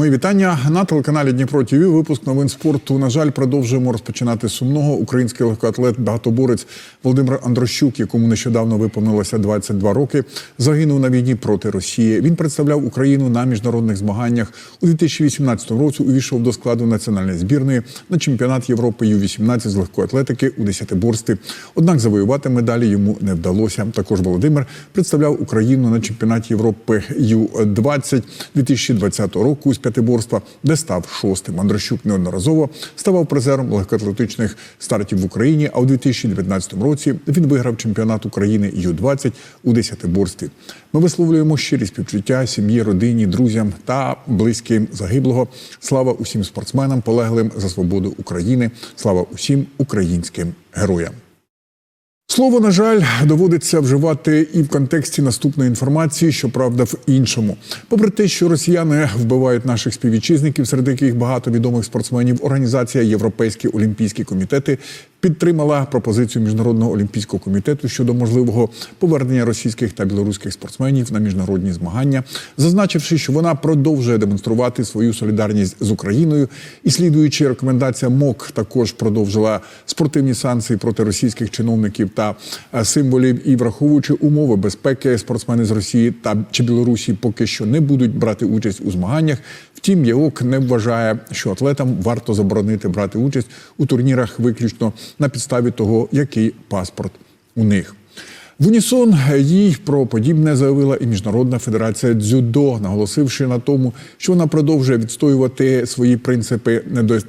Мої вітання на телеканалі Дніпро ТВ. Випуск новин спорту. На жаль, продовжуємо розпочинати сумного. Український легкоатлет, багатоборець Володимир Андрощук, якому нещодавно виповнилося 22 роки, загинув на війні проти Росії. Він представляв Україну на міжнародних змаганнях у 2018 році. Увійшов до складу національної збірної на чемпіонат Європи Ю-18 з легкої атлетики у десятиборстві. Однак завоювати медалі йому не вдалося. Також Володимир представляв Україну на чемпіонаті Європи Ю-20 2020 року з п'ятиборства, де став шостим. Андрощук неодноразово ставав призером легкоатлетичних стартів в Україні. А у 2019 році він виграв чемпіонат України Ю-20 у десятиборстві. Ми висловлюємо щирі співчуття сім'ї, родині, друзям та близьким загиблого. Слава усім спортсменам, полеглим за свободу України. Слава усім українським героям. Слово, на жаль, доводиться вживати і в контексті наступної інформації, що правда в іншому. Попри те, що росіяни вбивають наших співвітчизників, серед яких багато відомих спортсменів, організація Європейські олімпійські комітети підтримала пропозицію міжнародного олімпійського комітету щодо можливого повернення російських та білоруських спортсменів на міжнародні змагання, зазначивши, що вона продовжує демонструвати свою солідарність з Україною, і слідуючи рекомендаціям МОК, також продовжила спортивні санкції проти російських чиновників та е, символів і враховуючи умови безпеки, спортсмени з Росії та чи Білорусі поки що не будуть брати участь у змаганнях. Втім, ЄОК не вважає, що атлетам варто заборонити брати участь у турнірах виключно на підставі того, який паспорт у них. В унісон їй про подібне заявила і міжнародна федерація дзюдо, наголосивши на тому, що вона продовжує відстоювати свої принципи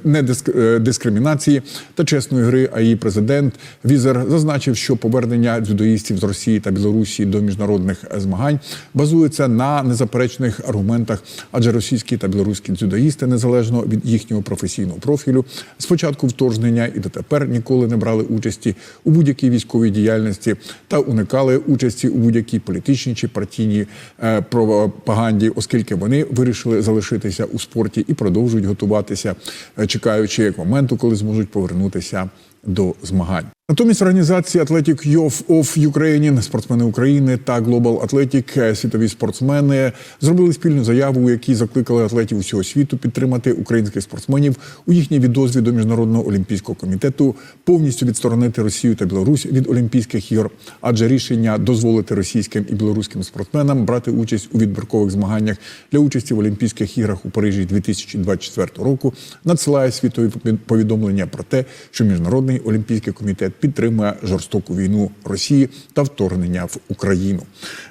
недискримінації та чесної гри. А її президент Візер зазначив, що повернення дзюдоїстів з Росії та Білорусі до міжнародних змагань базується на незаперечних аргументах, адже російські та білоруські дзюдоїсти, незалежно від їхнього професійного профілю, спочатку вторгнення і дотепер ніколи не брали участі у будь-якій військовій діяльності та уникали участі у будь-якій політичній чи партійній е, пропаганді, оскільки вони вирішили залишитися у спорті і продовжують готуватися, е, чекаючи як моменту, коли зможуть повернутися до змагань. Натомість організації Athletic Youth of Ukraine, спортсмени України та Global Athletic, світові спортсмени зробили спільну заяву, у якій закликали атлетів усього світу підтримати українських спортсменів у їхній відозві до міжнародного олімпійського комітету, повністю відсторонити Росію та Білорусь від Олімпійських ігор, адже рішення дозволити російським і білоруським спортсменам брати участь у відбіркових змаганнях для участі в Олімпійських іграх у Парижі 2024 року надсилає світові повідомлення про те, що міжнародний олімпійський комітет підтримує жорстоку війну Росії та вторгнення в Україну.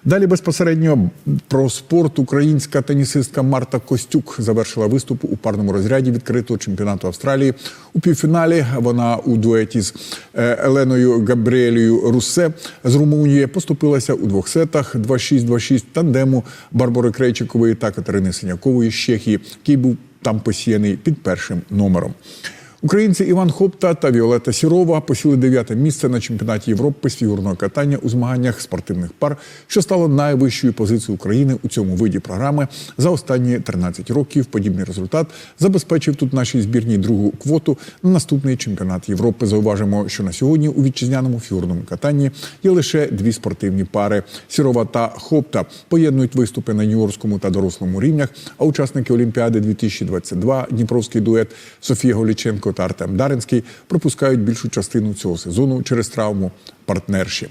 Далі безпосередньо про спорт українська тенісистка Марта Костюк завершила виступ у парному розряді відкритого чемпіонату Австралії. У півфіналі вона у дуеті з Еленою Габріелею Русе з Румунії поступилася у двох сетах 2-6, 2-6 тандему Барбари Крейчикової та Катерини Синякової з Чехії, який був там посіяний під першим номером. Українці Іван Хопта та Віолета Сірова посіли дев'яте місце на чемпіонаті Європи з фігурного катання у змаганнях спортивних пар, що стало найвищою позицією України у цьому виді програми за останні 13 років. Подібний результат забезпечив тут нашій збірній другу квоту на наступний чемпіонат Європи. Зауважимо, що на сьогодні у вітчизняному фігурному катанні є лише дві спортивні пари. Сірова та Хопта поєднують виступи на юніорському та дорослому рівнях. А учасники Олімпіади 2022 Дніпровський дует Софія Голіченко та Артем Даринський пропускають більшу частину цього сезону через травму партнерші.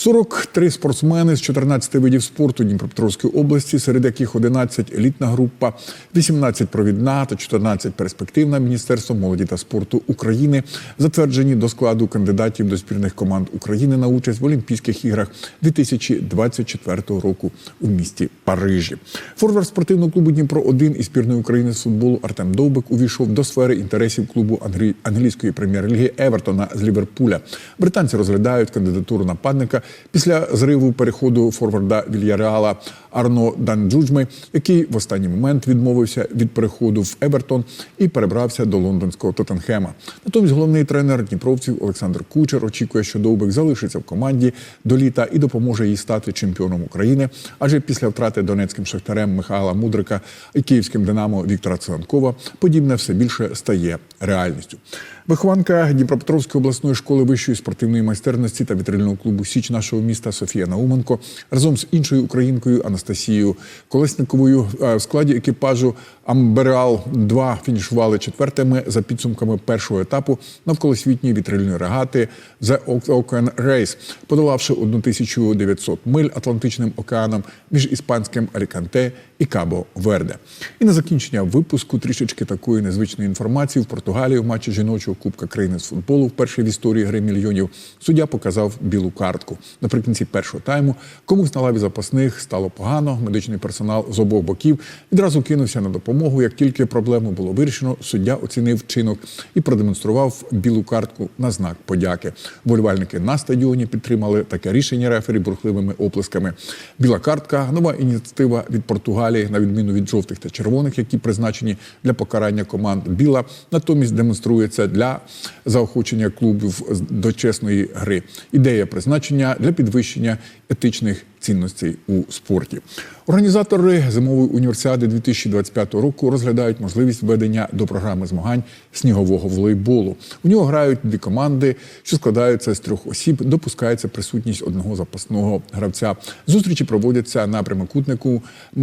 43 спортсмени з 14 видів спорту Дніпропетровської області, серед яких 11 елітна група, 18 провідна та 14 перспективна Міністерством молоді та спорту України затверджені до складу кандидатів до збірних команд України на участь в Олімпійських іграх 2024 року у місті Парижі. Форвард спортивного клубу Дніпро 1 і збірної України з футболу Артем Довбик увійшов до сфери інтересів клубу англійської прем'єр-ліги Евертона з Ліверпуля. Британці розглядають кандидатуру нападника після зриву переходу форварда Вільяреала Арно Данджуджми, який в останній момент відмовився від переходу в Евертон і перебрався до лондонського Тоттенхема. Натомість головний тренер Дніпровців Олександр Кучер очікує, що Довбик залишиться в команді до літа і допоможе їй стати чемпіоном України. Адже після втрати донецьким шахтарем Михайла Мудрика і київським Динамо Віктора Циганкова подібне все більше стає реальністю. Вихованка Дніпропетровської обласної школи вищої спортивної майстерності та вітрильного клубу Січ нашого міста Софія Науменко разом з іншою українкою Анастасією Колесниковою е, в складі екіпажу Амбереал 2 фінішували четвертими за підсумками першого етапу навколосвітньої вітрильної регати The Ocean Race, подолавши 1900 миль Атлантичним океаном між іспанським Аліканте і Кабо Верде. І на закінчення випуску трішечки такої незвичної інформації в Португалії в матчі жіночого Кубка країни з футболу вперше в історії гри мільйонів суддя показав білу картку. Наприкінці першого тайму комусь на лаві запасних стало погано. Медичний персонал з обох боків відразу кинувся на допомогу. Як тільки проблему було вирішено, суддя оцінив чинок і продемонстрував білу картку на знак подяки. Болівальники на стадіоні підтримали таке рішення рефері бурхливими оплесками. Біла картка нова ініціатива від Португалії, на відміну від жовтих та червоних, які призначені для покарання команд. Біла натомість демонструється для заохочення клубів до чесної гри. Ідея призначення для підвищення етичних цінностей у спорті. Організатори зимової універсіади 2025 року розглядають можливість введення до програми змагань снігового волейболу. У нього грають дві команди, що складаються з трьох осіб. Допускається присутність одного запасного гравця. Зустрічі проводяться на прямокутнику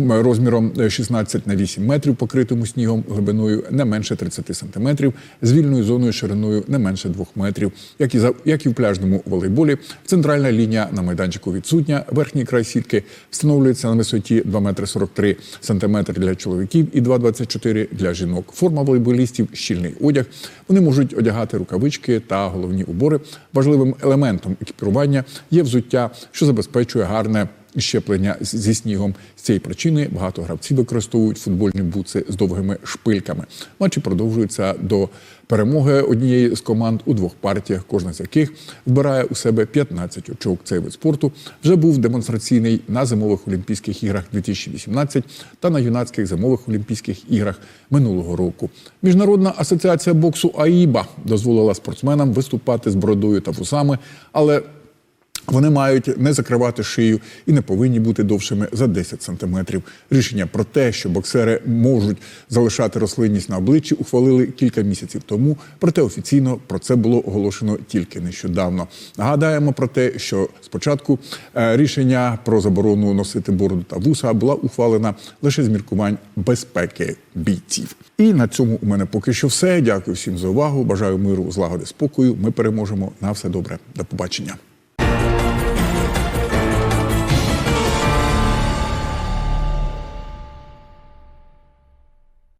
розміром 16 на 8 метрів, покритому снігом глибиною не менше 30 сантиметрів, з вільною зоною шириною не менше 2 метрів. Як і за як і в пляжному волейболі, центральна лінія на майданчику відсутня. Верхній край сітки встановлюється на висоті 2 метри 43 сантиметри для чоловіків і 2,24 для жінок. Форма волейболістів щільний одяг. Вони можуть одягати рукавички та головні убори. Важливим елементом екіпірування є взуття, що забезпечує гарне щеплення зі снігом. З цієї причини багато гравців використовують футбольні буци з довгими шпильками. Матчі продовжуються до перемоги однієї з команд у двох партіях, кожна з яких вбирає у себе 15 очок. Цей вид спорту вже був демонстраційний на зимових Олімпійських іграх 2018 та на юнацьких зимових Олімпійських іграх минулого року. Міжнародна асоціація боксу АІБА дозволила спортсменам виступати з бородою та вусами, але вони мають не закривати шию і не повинні бути довшими за 10 сантиметрів. Рішення про те, що боксери можуть залишати рослинність на обличчі, ухвалили кілька місяців тому. Проте офіційно про це було оголошено тільки нещодавно. Нагадаємо про те, що спочатку е, рішення про заборону носити бороду та вуса була ухвалена лише з міркувань безпеки бійців. І на цьому у мене поки що все. Дякую всім за увагу. Бажаю миру, злагоди, спокою. Ми переможемо. На все добре. До побачення.